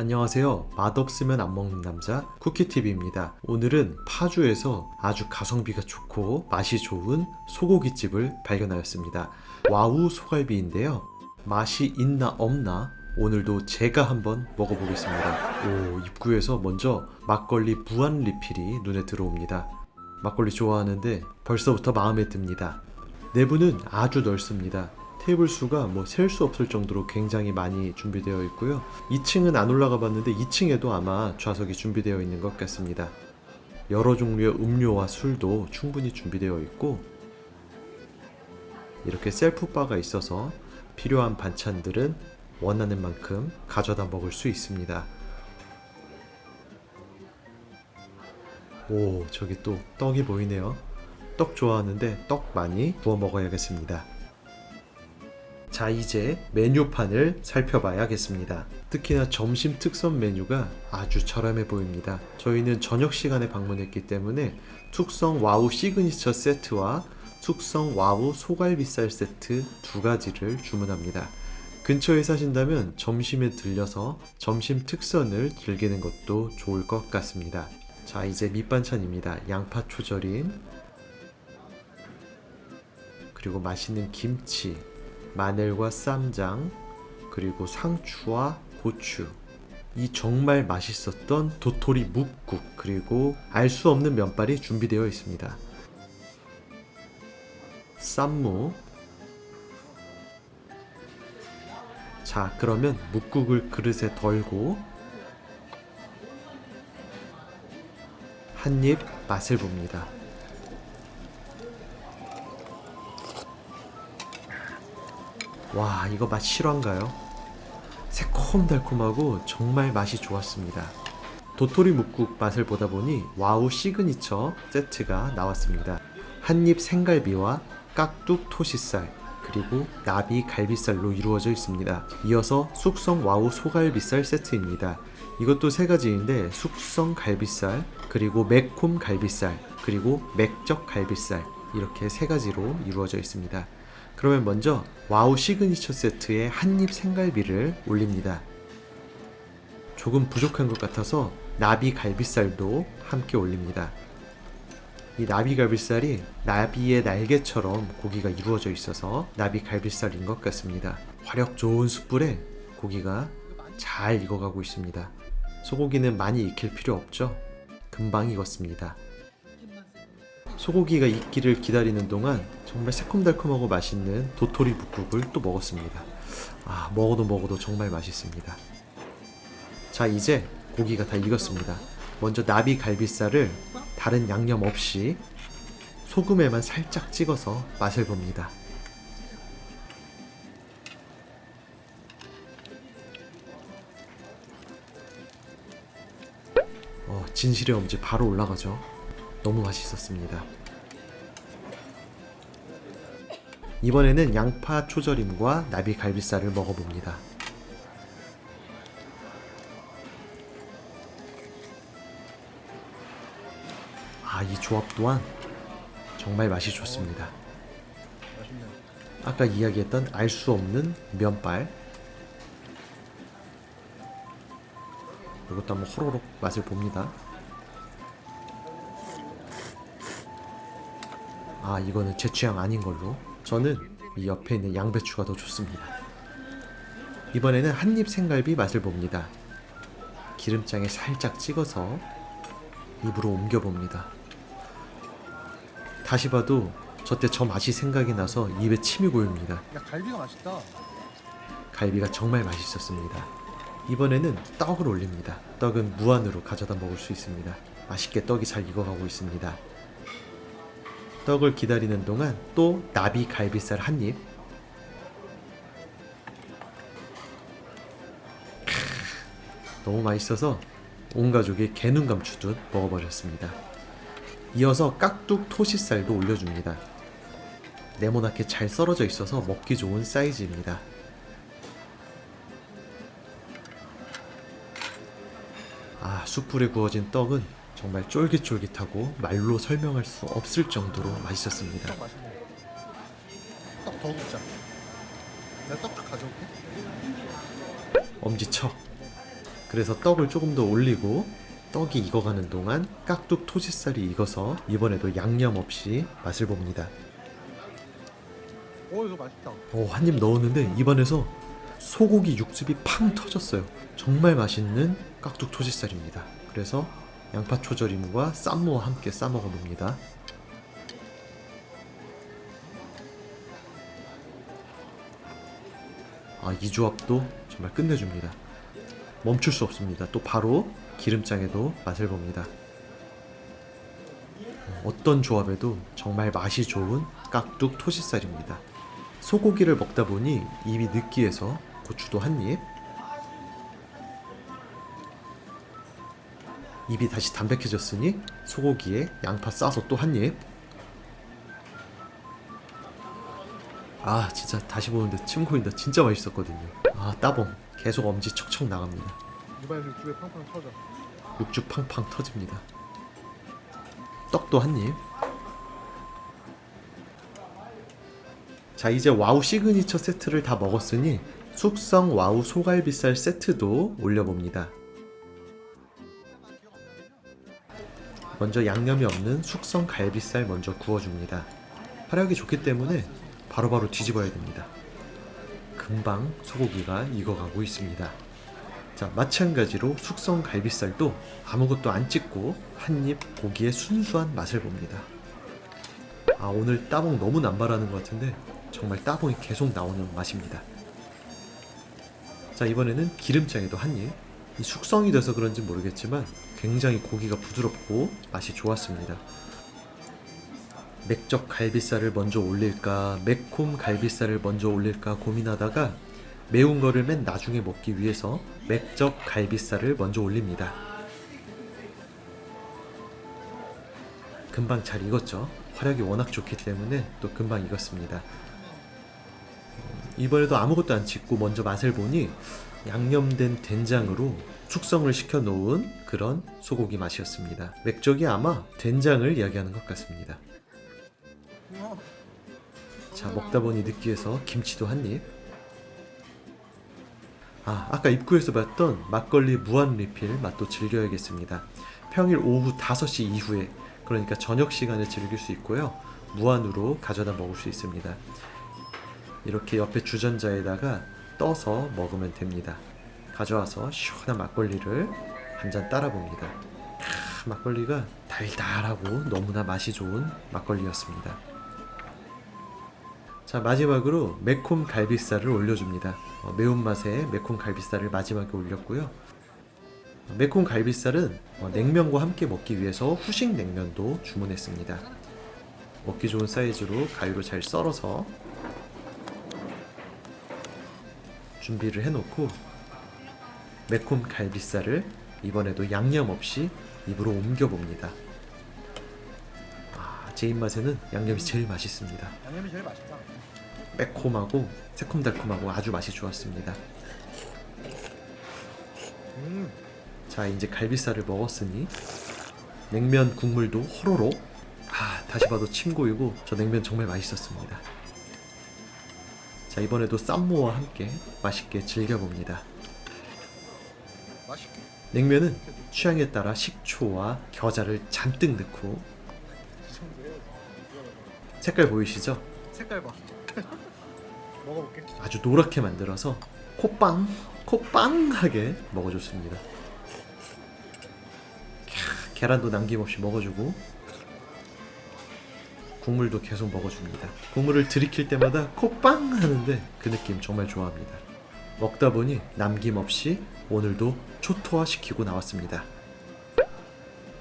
안녕하세요. 맛없으면 안 먹는 남자 쿠키TV입니다. 오늘은 파주에서 아주 가성비가 좋고 맛이 좋은 소고기집을 발견하였습니다. 와우 소갈비인데요. 맛이 있나 없나 오늘도 제가 한번 먹어보겠습니다. 오, 입구에서 먼저 막걸리 무한 리필이 눈에 들어옵니다. 막걸리 좋아하는데 벌써부터 마음에 듭니다. 내부는 아주 넓습니다. 테이블 수가 뭐 셀 수 없을 정도로 굉장히 많이 준비되어 있고요. 2층은 안 올라가 봤는데 2층에도 아마 좌석이 준비되어 있는 것 같습니다. 여러 종류의 음료와 술도 충분히 준비되어 있고 이렇게 셀프 바가 있어서 필요한 반찬들은 원하는 만큼 가져다 먹을 수 있습니다. 오, 저기 또 떡이 보이네요. 떡 좋아하는데 떡 많이 구워 먹어야겠습니다. 자, 이제 메뉴판을 살펴봐야겠습니다. 특히나 점심 특선 메뉴가 아주 저렴해 보입니다. 저희는 저녁 시간에 방문했기 때문에 숙성 와우 시그니처 세트와 숙성 와우 소갈비살 세트 두 가지를 주문합니다. 근처에 사신다면 점심에 들려서 점심 특선을 즐기는 것도 좋을 것 같습니다. 자, 이제 밑반찬입니다. 양파 초절임, 그리고 맛있는 김치, 마늘과 쌈장, 그리고 상추와 고추. 이 정말 맛있었던 도토리 묵국, 그리고 알 수 없는 면발이 준비되어 있습니다. 쌈무. 자, 그러면 묵국을 그릇에 덜고 한 입 맛을 봅니다. 와, 이거 맛 실화인가요? 새콤달콤하고 정말 맛이 좋았습니다. 도토리 묵국 맛을 보다 보니 와우 시그니처 세트가 나왔습니다. 한입 생갈비와 깍둑 토시살 그리고 나비 갈비살로 이루어져 있습니다. 이어서 숙성 와우 소갈비살 세트입니다. 이것도 세 가지인데 숙성 갈비살 그리고 매콤 갈비살 그리고 맥적 갈비살 이렇게 세 가지로 이루어져 있습니다. 그러면 먼저 와우 시그니처 세트에 한입 생갈비를 올립니다. 조금 부족한 것 같아서 나비 갈비살도 함께 올립니다. 이 나비 갈비살이 나비의 날개처럼 고기가 이루어져 있어서 나비 갈비살인 것 같습니다. 화력 좋은 숯불에 고기가 잘 익어가고 있습니다. 소고기는 많이 익힐 필요 없죠? 금방 익었습니다. 소고기가 익기를 기다리는 동안 정말 새콤달콤하고 맛있는 도토리 묵국을 또 먹었습니다. 아, 먹어도 먹어도 정말 맛있습니다. 자, 이제 고기가 다 익었습니다. 먼저 나비 갈비살을 다른 양념 없이 소금에만 살짝 찍어서 맛을 봅니다. 어, 진실의 엄지 바로 올라가죠. 너무 맛있었습니다. 이번에는 양파 초절임과 나비 갈비살을 먹어봅니다. 아, 이 조합 또한 정말 맛이 좋습니다. 아까 이야기했던 알 수 없는 면발. 이것도 한번 호로록 맛을 봅니다. 아, 이거는 제 취향 아닌 걸로. 저는 이 옆에 있는 양배추가 더 좋습니다. 이번에는 한입 생갈비 맛을 봅니다. 기름장에 살짝 찍어서 입으로 옮겨봅니다. 다시 봐도 저때 저 맛이 생각이 나서 입에 침이 고입니다. 야 갈비가 맛있다. 갈비가 정말 맛있었습니다. 이번에는 떡을 올립니다. 떡은 무한으로 가져다 먹을 수 있습니다. 맛있게 떡이 잘 익어가고 있습니다. 떡을 기다리는 동안 또 나비 갈비살 한 입. 너무 맛있어서 온 가족이 개눈 감추듯 먹어버렸습니다. 이어서 깍둑 토시살도 올려줍니다. 네모나게 잘 썰어져 있어서 먹기 좋은 사이즈입니다. 아, 숯불에 구워진 떡은 정말 쫄깃쫄깃하고 말로 설명할 수 없을 정도로 맛있었습니다. 떡 맛있네. 떡더 굽자. 내가 떡좀 가져올게. 엄지척. 그래서 떡을 조금 더 올리고 떡이 익어가는 동안 깍둑 토시살이 익어서 이번에도 양념 없이 맛을 봅니다. 오 이거 맛있다. 오, 한 입 넣었는데 입안에서 소고기 육즙이 팡 터졌어요. 정말 맛있는 깍둑 토시살입니다. 그래서 양파 초절임과 쌈무와 함께 싸 먹어 봅니다. 아, 이 조합도 정말 끝내줍니다. 멈출 수 없습니다. 또 바로 기름장에도 맛을 봅니다. 어떤 조합에도 정말 맛이 좋은 깍둑 토시살입니다. 소고기를 먹다 보니 입이 느끼해서 고추도 한 입. 입이 다시 담백해졌으니 소고기에 양파 싸서 또 한 입. 아 진짜 다시 보는데 침 고인다 진짜 맛있었거든요. 아 따봉 계속 엄지 척척 나갑니다. 입안에서 육즙에 팡팡 터져. 육즙 팡팡 터집니다. 떡도 한 입. 자 이제 와우 시그니처 세트를 다 먹었으니 숙성 와우 소갈비살 세트도 올려봅니다. 먼저 양념이 없는 숙성 갈비살 먼저 구워줍니다. 화력이 좋기 때문에 바로 바로 뒤집어야 됩니다. 금방 소고기가 익어가고 있습니다. 자 마찬가지로 숙성 갈비살도 아무것도 안 찍고 한 입 고기의 순수한 맛을 봅니다. 아 오늘 따봉 너무 남발하는 것 같은데 정말 따봉이 계속 나오는 맛입니다. 자 이번에는 기름장에도 한 입. 이 숙성이 돼서 그런지 모르겠지만 굉장히 고기가 부드럽고 맛이 좋았습니다. 맥적 갈비살을 먼저 올릴까 매콤 갈비살을 먼저 올릴까 고민하다가 매운 거를 맨 나중에 먹기 위해서 맥적 갈비살을 먼저 올립니다. 금방 잘 익었죠. 화력이 워낙 좋기 때문에 또 금방 익었습니다. 음, 이번에도 아무것도 안 찍고 먼저 맛을 보니 양념된 된장으로 숙성을 시켜 놓은 그런 소고기 맛이었습니다. 맥적이 아마 된장을 이야기하는 것 같습니다. 자 먹다 보니 느끼해서 김치도 한 입. 아 아까 입구에서 봤던 막걸리 무한 리필 맛도 즐겨야겠습니다. 평일 오후 5시 이후에 그러니까 저녁 시간에 즐길 수 있고요. 무한으로 가져다 먹을 수 있습니다. 이렇게 옆에 주전자에다가 떠서 먹으면 됩니다. 가져와서 시원한 막걸리를 한 잔 따라 봅니다. 아, 막걸리가 달달하고 너무나 맛이 좋은 막걸리였습니다. 자 마지막으로 매콤 갈비살을 올려줍니다. 어, 매운맛에 매콤 갈비살을 마지막에 올렸고요. 어, 매콤 갈비살은 어, 냉면과 함께 먹기 위해서 후식 냉면도 주문했습니다. 먹기 좋은 사이즈로 가위로 잘 썰어서 준비를 해놓고 매콤 갈비살을 이번에도 양념 없이 입으로 옮겨봅니다. 아, 제 입맛에는 양념이 제일 맛있습니다. 양념이 제일 맛있다. 매콤하고 새콤달콤하고 아주 맛이 좋았습니다. 음. 자 이제 갈비살을 먹었으니 냉면 국물도 호로록 아 다시 봐도 침 고이고 저 냉면 정말 맛있었습니다. 자 이번에도 쌈무와 함께 맛있게 즐겨봅니다. 냉면은 취향에 따라 식초와 겨자를 잔뜩 넣고. 색깔 보이시죠? 색깔 봐. 먹어볼게. 아주 노랗게 만들어서 콧빵 콧빵하게 먹어줬습니다. 캬, 계란도 남김없이 먹어주고 국물도 계속 먹어줍니다. 국물을 들이킬 때마다 콧빵 하는데 그 느낌 정말 좋아합니다. 먹다 보니 남김없이 오늘도 초토화 시키고 나왔습니다.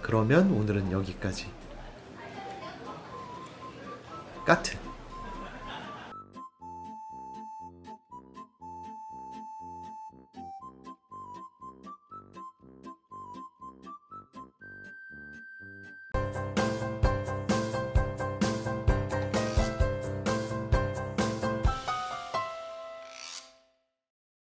그러면 오늘은 여기까지. 까트